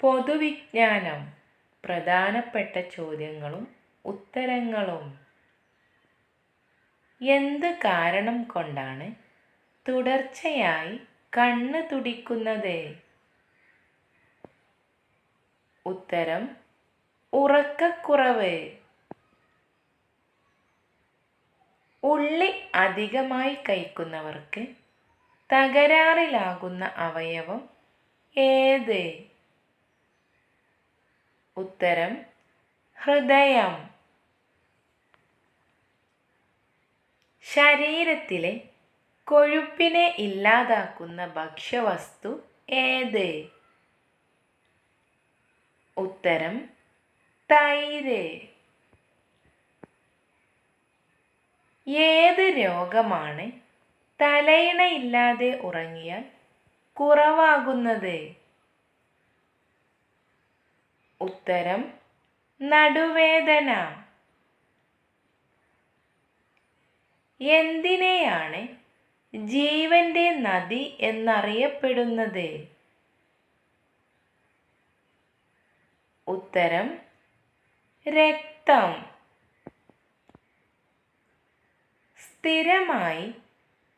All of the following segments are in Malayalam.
പൊതുവിജ്ഞാനം. പ്രധാനപ്പെട്ട ചോദ്യങ്ങളും ഉത്തരങ്ങളും. എന്ത് കാരണം കൊണ്ടാണ് തുടർച്ചയായി കണ്ണ് തുടിക്കുന്നത്? ഉത്തരം ഉറക്കക്കുറവ്. ഉള്ളി അധികമായി കഴിക്കുന്നവർക്ക് തകരാറിലാകുന്ന അവയവം ഏത്? ഉത്തരം ഹൃദയം. ശരീരത്തിലെ കൊഴുപ്പിനെ ഇല്ലാതാക്കുന്ന ഭക്ഷ്യവസ്തു ഏത്? ഉത്തരം തൈര്. ഏത് രോഗമാണ് തലയിണയില്ലാതെ ഉറങ്ങിയാൽ കുറവാകുന്നത്? ഉത്തരം നടുവേദന. എന്തിനെയാണ് ജീവന്റെ നദി എന്നറിയപ്പെടുന്നത്? ഉത്തരം രക്തം. സ്ഥിരമായി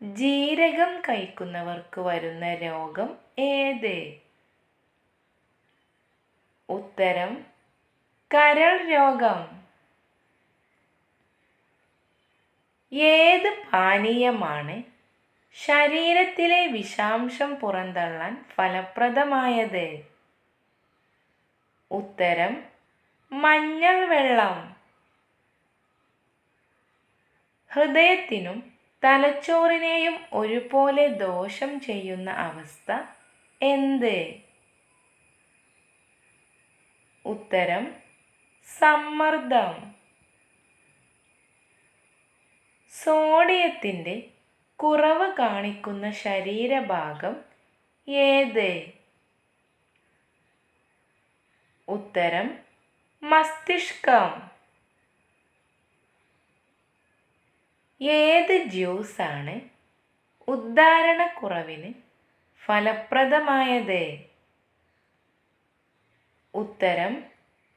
ജീരകം കഴിക്കുന്നവർക്ക് വരുന്ന രോഗം ഏത്? ഉത്തരം കരൾ രോഗം. ഏത് പാനീയമാണ് ശരീരത്തിലെ വിഷാംശം പുറന്തള്ളാൻ ഫലപ്രദമായത്? ഉത്തരം മഞ്ഞൾ വെള്ളം. ഹൃദയത്തിനും തലച്ചോറിനെയും ഒരുപോലെ ദോഷം ചെയ്യുന്ന അവസ്ഥ എന്ത്? ഉത്തരം സമ്മർദ്ദം. സോഡിയത്തിന്റെ കുറവ് കാണിക്കുന്ന ശരീരഭാഗം ഏത്? ഉത്തരം മസ്തിഷ്കം. ഏത് ജ്യൂസാണ് ഉദ്ധാരണക്കുറവിന് ഫലപ്രദമായത്? ഉത്തരം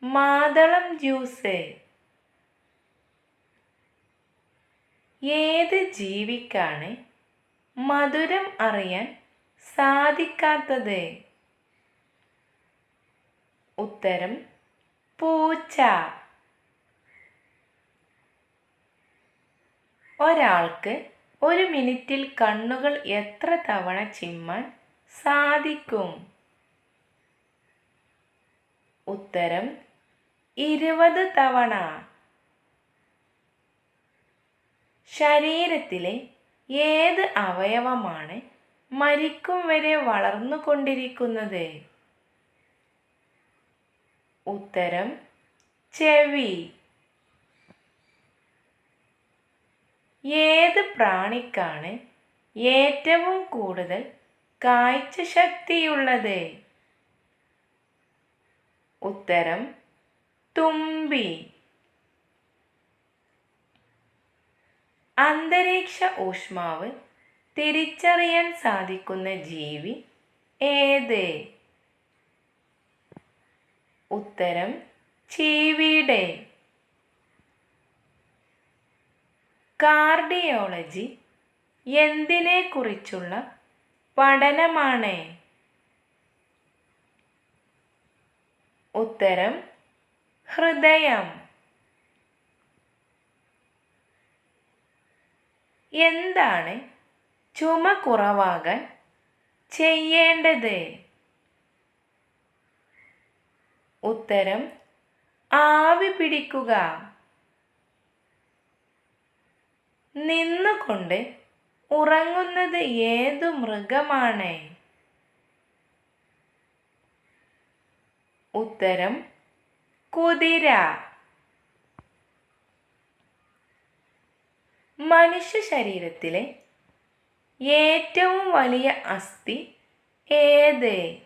മാതളം ജ്യൂസ്. ഏത് ജീവിക്കാണ് മധുരം അറിയാൻ സാധിക്കാത്തത്? ഉത്തരം പൂച്ച. ഒരാൾക്ക് ഒരു മിനിറ്റിൽ കണ്ണുകൾ എത്ര തവണ ചിമ്മാൻ സാധിക്കും? ഉത്തരം ഇരുപത് തവണ. ശരീരത്തിലെ ഏത് അവയവമാണ് മരിക്കും വരെ വളർന്നുകൊണ്ടിരിക്കുന്നത് ഉത്തരം ചെവി. ഏത് പ്രാണിക്കാണ് ഏറ്റവും കൂടുതൽ കാഴ്ച ശക്തിയുള്ളത് ഉത്തരം തുമ്പി. അന്തരീക്ഷ ഊഷ്മാവ് തിരിച്ചറിയാൻ സാധിക്കുന്ന ജീവി ഏത്? ഉത്തരം ചീവിടെ. കാർഡിയോളജി എന്തിനെക്കുറിച്ചുള്ള പഠനമാണ്? ഉത്തരം ഹൃദയം. എന്താണ് ചുമ കുറവാകാൻ ചെയ്യേണ്ടത്? ഉത്തരം ആവി പിടിക്കുക. നിന്നുകൊണ്ട് ഉറങ്ങുന്നത് ഏതു മൃഗമാണ്? ഉത്തരം കുതിര. മനുഷ്യ ശരീരത്തിലെ ഏറ്റവും വലിയ അസ്ഥി ഏത്?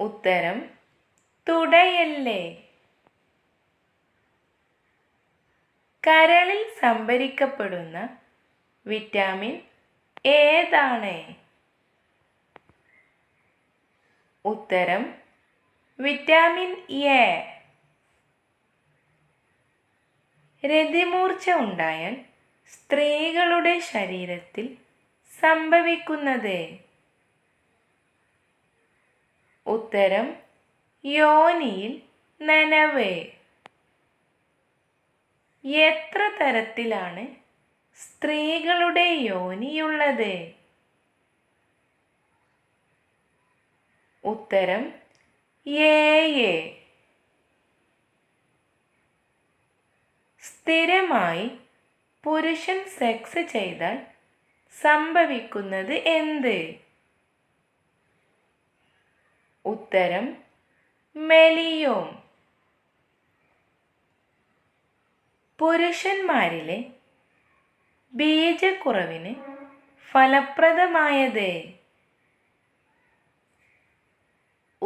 ഉത്തരം തുടയല്ലേ. കരളിൽ സംഭരിക്കപ്പെടുന്ന വിറ്റാമിൻ ഏതാണ്? ഉത്തരം വിറ്റാമിൻ എ. രതിമൂർച്ച ഉണ്ടായാൽ സ്ത്രീകളുടെ ശരീരത്തിൽ സംഭവിക്കുന്നത്. ഉത്തരം യോനിയിൽ നനവ്. എത്ര തരത്തിലാണ് സ്ത്രീകളുടെ യോനിയുള്ളത് ഉത്തരം എ സ്ഥിരമായി പുരുഷൻ സെക്സ് ചെയ്താൽ സംഭവിക്കുന്നത് എന്ത്? ഉത്തരം മെലിയോം. പുരുഷന്മാരിലെ ബീജക്കുറവിന് ഫലപ്രദമായത്?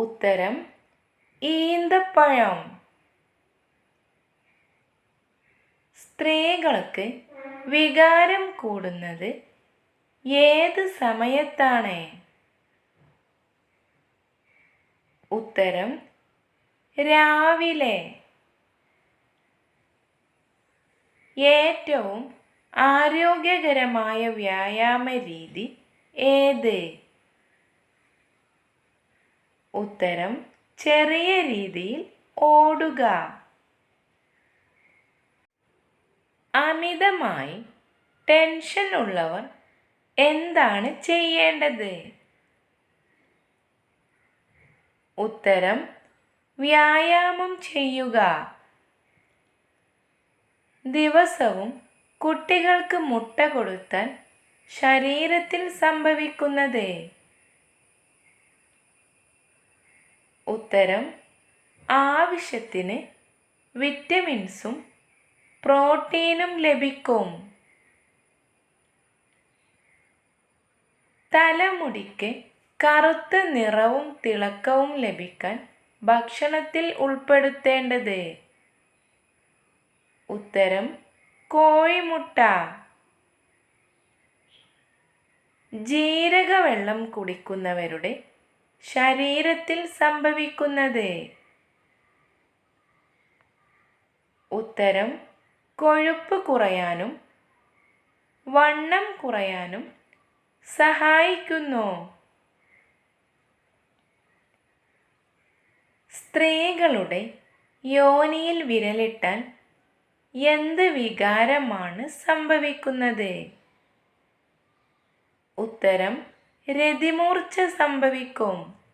ഉത്തരം ഈന്തപ്പഴം. സ്ത്രീകൾക്ക് വികാരം കൂടുന്നത് ഏത് സമയത്താണ്? ഉത്തരം രാവിലെ. ഏറ്റവും ആരോഗ്യകരമായ വ്യായാമ രീതി ഏത്? ഉത്തരം ചെറിയ രീതിയിൽ ഓടുക. അമിതമായി ടെൻഷൻ ഉള്ളവർ എന്താണ് ചെയ്യേണ്ടത്? ഉത്തരം വ്യായാമം ചെയ്യുക. ദിവസവും കുട്ടികൾക്ക് മുട്ട കൊടുത്താൽ ശരീരത്തിൽ സംഭവിക്കുന്നത് ഉത്തരം ആവശ്യത്തിന് വിറ്റമിൻസും പ്രോട്ടീനും ലഭിക്കും. തലമുടിക്ക് കറുത്ത നിറവും തിളക്കവും ലഭിക്കാൻ ഭക്ഷണത്തിൽ ഉൾപ്പെടുത്തേണ്ടത്. ഉത്തരം കോഴിമുട്ട. ജീരകവെള്ളം കുടിക്കുന്നവരുടെ ശരീരത്തിൽ സംഭവിക്കുന്നത്? ഉത്തരം കൊഴുപ്പ് കുറയാനും വണ്ണം കുറയാനും സഹായിക്കുന്നു. സ്ത്രീകളുടെ യോനിയിൽ വിരലിട്ടാൽ എന്ത് വികാരമാണ് സംഭവിക്കുന്നത്? ഉത്തരം രതിമൂർച്ച സംഭവിക്കും.